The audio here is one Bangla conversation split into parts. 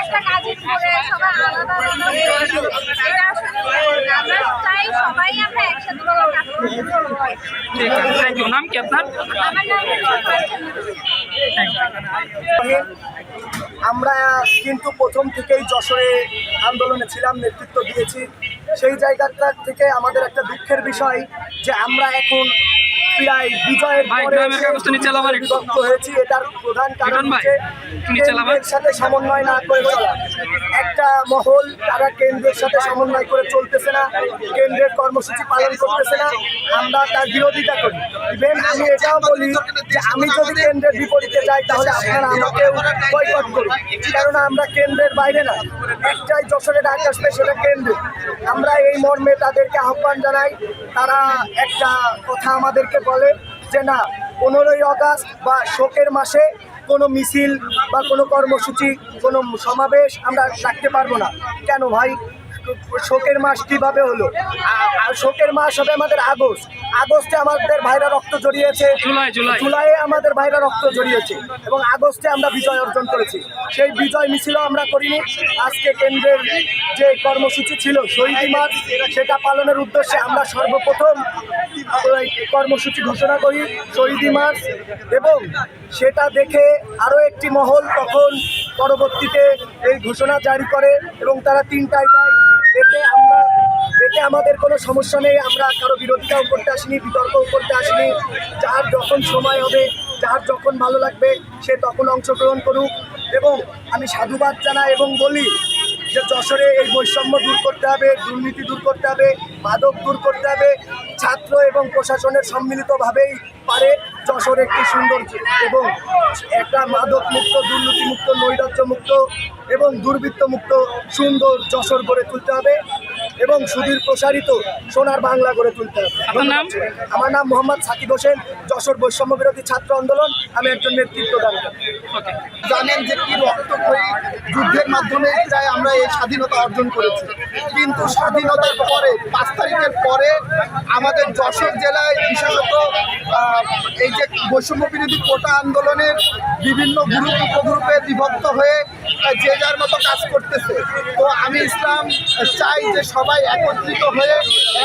একটা কাজের করে সবাই আলাদা আলাদা এটা আসলে আমরা চাই সবাই আমরা একসাথে কাজ করতে ঠিক আছে থ্যাংক ইউ নাম কি আপনার? আমার নাম আমরা কিন্তু প্রথম থেকেই যশোরে আন্দোলনে ছিলাম নেতৃত্ব দিয়েছি। সেই জায়গাটা থেকে আমাদের একটা দুঃখের বিষয় যে আমরা এখন প্রায় বিজয়ের পরে গ্রামের কাগজটা নিচে নামান একটু। হয়েছি। এটার প্রধান কারণ হচ্ছে কেন্দ্রের সাথে সমন্বয় না করে চলা একটা মহল তারা কেন্দ্রের সাথে সমন্বয় করে চলতেছে না কেন্দ্রের কর্মসূচি পালন করতেছে না। আমরা তার বিরোধিতা করি। ইভেন আমি এটাও বলি যে আমি যদি কেন্দ্রের বিপরীতে যাই তাহলে আপনারা আমাকেও বয়কট করুন। কেননা আমরা কেন্দ্রের বাইরে না। একটাই যশোরে ডাক আসবে সেটা কেন্দ্র। আমরা এই মর্মে তাদেরকে আহ্বান জানাই। তারা একটা কথা আমাদেরকে বলে যে না, পনেরোই অগাস্ট বা শোকের মাসে কোনো মিছিল বা কোনো কর্মসূচি, কোনো সমাবেশ আমরা রাখতে পারব না। কেন ভাই? শোকের মাস কীভাবে হলো? শোকের মাস হবে আমাদের আগস্ট। আগস্টে আমাদের ভাইরা রক্ত জড়িয়েছে। জুলাই, জুলাই। জুলাইয়ে আমাদের ভাইরা রক্ত জড়িয়েছে এবং আগস্টে আমরা বিজয় অর্জন করেছি। সেই বিজয় মিছিলও আমরা করিনি। আজকে কেন্দ্রের যে কর্মসূচি ছিল শহীদ মার্চ সেটা পালনের উদ্দেশ্যে আমরা সর্বপ্রথম কর্মসূচি ঘোষণা করি শহীদ মার্চ এবং সেটা দেখে আরও একটি মহল তখন পরবর্তীতে এই ঘোষণা জারি করে এবং তারা তিনটায় আমরা এতে আমাদের কোনো সমস্যা নেই, আমরা কারও বিরোধিতাও করতে আসিনি, বিতর্কও করতে আসিনি। যার যখন সময় হবে, যার যখন ভালো লাগবে, সে তখন অংশগ্রহণ করুক। এবং আমি সাধুবাদ জানাই এবং বলি যে যশোরে এই বৈষম্য দূর করতে হবে, দুর্নীতি দূর করতে হবে, মাদক দূর করতে হবে, ছাত্র এবং প্রশাসনের সম্মিলিতভাবেই পারে যশোর একটি সুন্দর এবং একটা মাদক মুক্ত দুর্নীতি মুক্ত নৈরাজ্য মুক্ত এবং দুর্বৃত্ত মুক্ত সুন্দর যশোর গড়ে তুলতে হবে। এবং সুদূর প্রসারিত সোনার বাংলা গড়ে তুলতে হবে। আমার নাম মোহাম্মদ সাকিব হোসেন যশোর বৈষম্য বিরোধী ছাত্র আন্দোলন। আমি একজন নেতৃত্ব দান করি। জানেন যে কি রক্তক্ষয়ী যুদ্ধের মাধ্যমে প্রায় আমরা এই স্বাধীনতা অর্জন করেছি। কিন্তু স্বাধীনতার পরে পাঁচ তারিখের পরে আমাদের যশোর জেলায় বিশেষত এই যে বৈষম্য বিরোধী কোটা আন্দোলনের বিভিন্ন গ্রুপ, উপগ্রুপে বিভক্ত হয়ে যে যার মতো কাজ করতেছে। তো আমি ইসলাম চাই যে সবাই একত্রিত হয়ে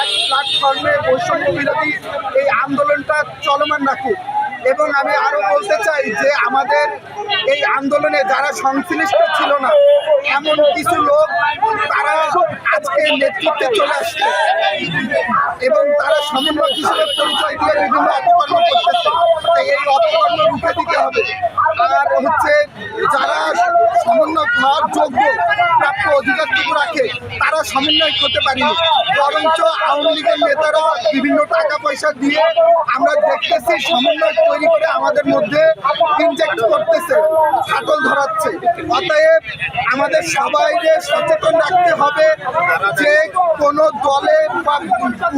এক প্ল্যাটফর্মে বৈষম্য বিরোধী এই আন্দোলনটা চলমান রাখুক। এবং আমি আরও বলতে চাই যে আমাদের এই আন্দোলনে যারা সংশ্লিষ্ট ছিল না, এমন কিছু লোক তারা আজকে নেতৃত্বে চলে আসছে এবং তারা সমন্বয় হিসেবে পরিচয় দিয়ে বিভিন্ন অপকর্ম করতেছে তাই এই অপকর্ম রুখে দিতে হবে আর হচ্ছে যারা সমন্বয় হওয়ার যোগ্য প্রাপ্য অধিকারটুকু রাখে তারা সমন্বয় করতে পারেনি। বরঞ্চ আওয়ামী লীগের নেতারা বিভিন্ন টাকা পয়সা দিয়ে আমরা দেখতেছি সমন্বয় তৈরি করে আমাদের মধ্যে ইনজেক্ট করতেছে ফাটল ধরাচ্ছে। অতএব আমাদের সবাইকে সচেতন রাখতে হবে যে কোনো দলে বা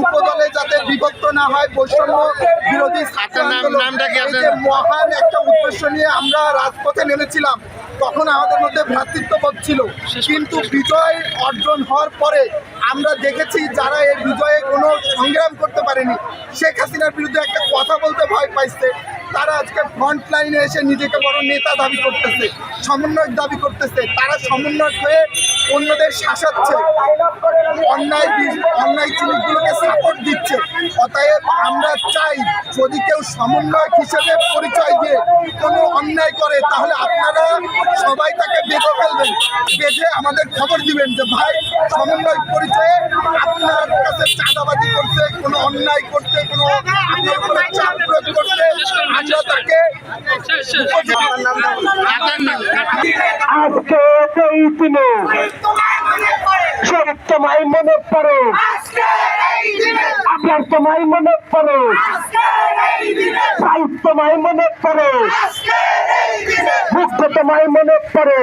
উপদলে যাতে বিভক্ত না হয় বৈষম্য বিরোধী মহান একটা উদ্দেশ্য নিয়ে আমরা রাজপথে নেমেছিলাম তখন আমাদের মধ্যে ভ্রাতৃত্ববোধ ছিল। কিন্তু বিজয় অর্জন হওয়ার পরে আমরা দেখেছি যারা এই বিজয়ে কোনো সংগ্রাম করতে পারেনি শেখ হাসিনার বিরুদ্ধে একটা কথা বলতে ভয় পাইছে। তারা আজকে ফ্রন্ট লাইনে এসে নিজেকে বড় নেতা দাবি করতেছে, সমন্বয়ক দাবি করতেছে, তারা সমন্বয়ক হয়ে অন্যদের শাসাচ্ছে, অন্যায় অন্যায় জিনিসগুলোকে সাপোর্ট দিচ্ছে। অতএব আমরা চাই যদি কেউ সমন্বয়ক হিসেবে পরিচয় দিয়ে কোনো অন্যায় করে, তাহলে আপনারা সবাই তাকে বেঁধে ফেলবেন, বেঁধে আমাদের খবর দিবেন যে, ভাই সমন্বয় পরিচয়ে আপনার কাছে চাঁদাবাজি করতে, কোনো অন্যায় করতে, কোনো উপরে চাপ প্রয়োগ করতে আজকে এই দিনে শরীর তোমায় মনে পড়ে। আপনার তোমায় মনে পড়ে। সাহিত্য তোমায় মনে পড়ে। মুক্ত তোমায় মনে পড়ে।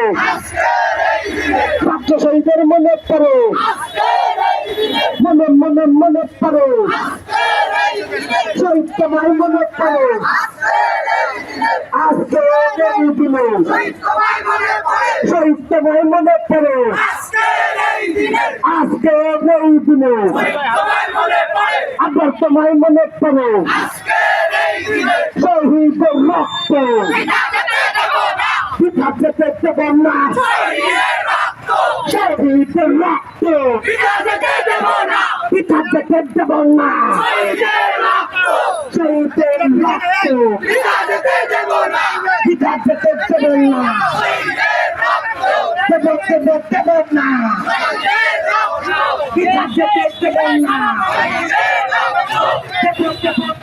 ছাত্র শহীদের মনে পড়ে মনে মনে মনে পড়ে শহীদ তোমায় মনে পড়ে আজকে এই দিনে শহীদ মনে পড়ে। আজকে এই দিনে আবার তোমায় মনে পড়ে। শহীদের রক্ত। পিঠা পেতে দেব না। পিঠা যেতে দেব না। পিঠা যেতে দেব না শহীদের ধার্য করতে পারেন না। করতে করতে পারেন না। কি ধার্য করতে পারেন না। করতে করতে